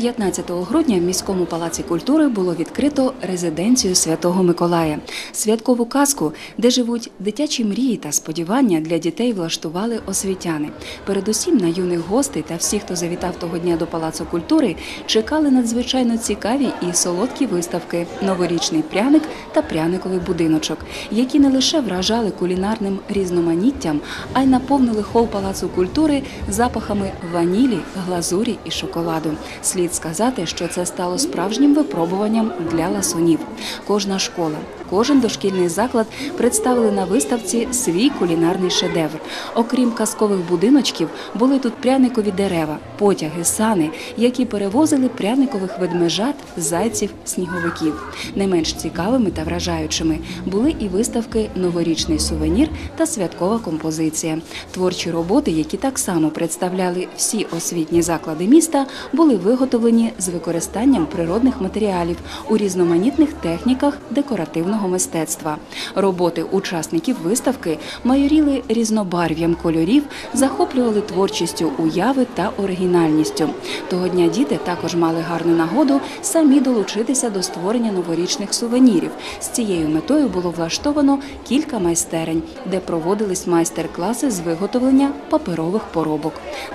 15 грудня в міському палаці культури було відкрито резиденцію Святого Миколая. Святкову казку, де живуть дитячі мрії та сподівання для дітей, влаштували освітяни. Передусім на юних гостей та всіх, хто завітав того дня до палацу культури, чекали надзвичайно цікаві і солодкі виставки, новорічний пряник та пряниковий будиночок, які не лише вражали кулінарним різноманіттям, а й наповнили хол палацу культури запахами ванілі, глазурі і шоколаду. Слід сказати, що це стало справжнім випробуванням для ласунів. Кожна школа, кожен дошкільний заклад представили на виставці свій кулінарний шедевр. Окрім казкових будиночків, були тут пряникові дерева, потяги, сани, які перевозили пряникових ведмежат, зайців, сніговиків. Не менш цікавими та вражаючими були і виставки Новорічний сувенір та святкова композиція. Творчі роботи, які так само представляли всі освітні заклади міста, були виготовлені з використанням природних матеріалів у різноманітних техніках декоративного мистецтва. Роботи учасників виставки майоріли різнобарв'ям кольорів, захоплювали творчістю уяви та оригінальністю. Того дня діти також мали гарну нагоду самі долучитися до створення новорічних сувенірів. З цією метою було влаштовано кілька майстерень, де проводились майстер-класи з виготовлення паперових поробок.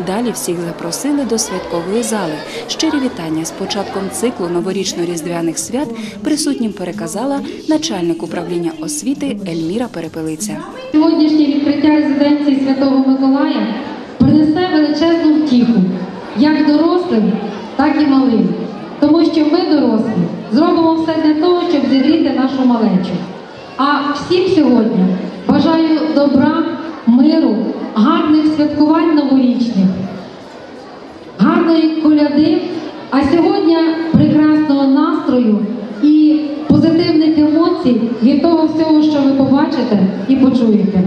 Далі всіх запросили до святкової зали. Щирі вітання з початком циклу новорічно-різдвяних свят присутнім переказала начальник управління освіти Ельміра Перепелиця. Сьогоднішнє відкриття резиденції Святого Миколая принесе величезну втіху як дорослим, так і малим. Тому що ми, дорослі, зробимо все для того, щоб зігріти нашу малечу. А всім сьогодні бажаю добра, миру, гарних святкувань новорічних, гарної коляди, а сьогодні прекрасного настрою і позитивних емоцій від того всього, що ви побачите і почуєте.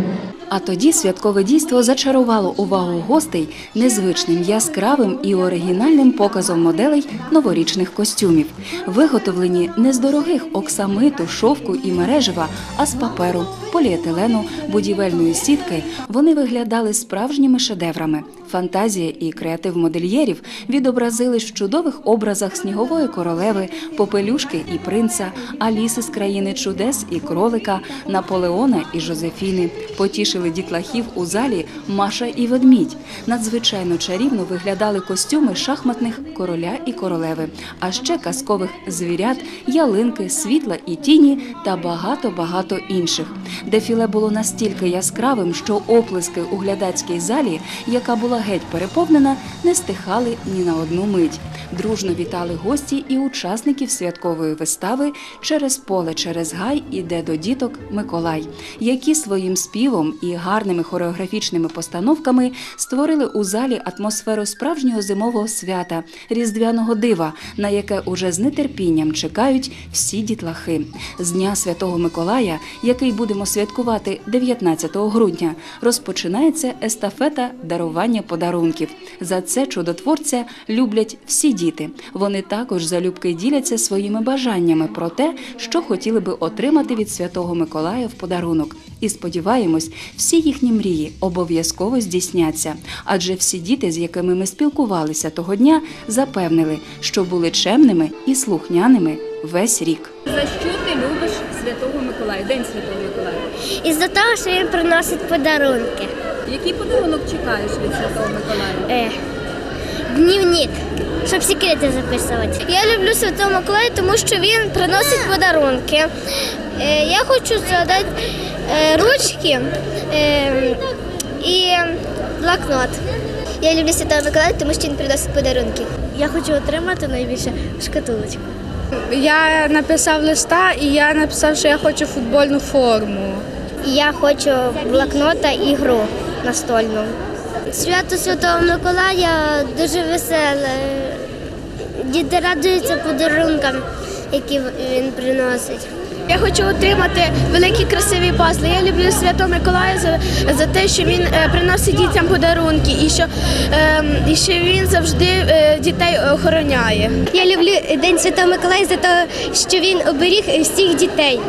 А тоді святкове дійство зачарувало увагу гостей незвичним яскравим і оригінальним показом моделей новорічних костюмів, виготовлені не з дорогих оксамиту, шовку і мережева, а з паперу, поліетилену, будівельної сітки. Вони виглядали справжніми шедеврами. Фантазія і креатив модельєрів відобразили в чудових образах снігової королеви, попелюшки і принца, Аліси з країни чудес і кролика, Наполеона і Жозефіни. Потішили дітлахів у залі Маша і ведмідь. Надзвичайно чарівно виглядали костюми шахматних короля і королеви, а ще казкових звірят, ялинки, світла і тіні та багато багато інших. Дефіле було настільки яскравим, що оплески у глядацькій залі, яка була геть переповнена, не стихали ні на одну мить. Дружно вітали гості і учасників святкової вистави через поле, через гай іде до діток Миколай, які своїм співом і гарними хореографічними постановками створили у залі атмосферу справжнього зимового свята, різдвяного дива, на яке уже з нетерпінням чекають всі дітлахи. З Дня Святого Миколая, який будемо святкувати 19 грудня, розпочинається естафета дарування подарунків. За це чудотворця люблять всі діти. Вони також залюбки діляться своїми бажаннями про те, що хотіли би отримати від Святого Миколая в подарунок. І сподіваємось, всі їхні мрії обов'язково здійсняться. Адже всі діти, з якими ми спілкувалися того дня, запевнили, що були чемними і слухняними весь рік. За що ти любиш Святого Миколая, День Святого Миколая? Із-за того, що він приносить подарунки. Який подарунок чекаєш від Святого Миколая? Е, дневник, щоб секрети записувати. Я люблю Святого Миколая, тому що він приносить подарунки. Е, я хочу згадати е, ручки е, і блокнот. Я люблю Святого Миколая, тому що він приносить подарунки. Я хочу отримати найбільше шкатулочку. Я написав листа і я написав, що я хочу футбольну форму. Я хочу блокнота і гру настольну. Свято Святого Миколая дуже веселе. Діти радуються подарункам, які він приносить. Я хочу отримати великі красиві пазли. Я люблю Святого Миколая за, за те, що він е, приносить дітям подарунки і що, е, і що він завжди е, дітей охороняє. Я люблю День Святого Миколая за те, що він оберіг всіх дітей.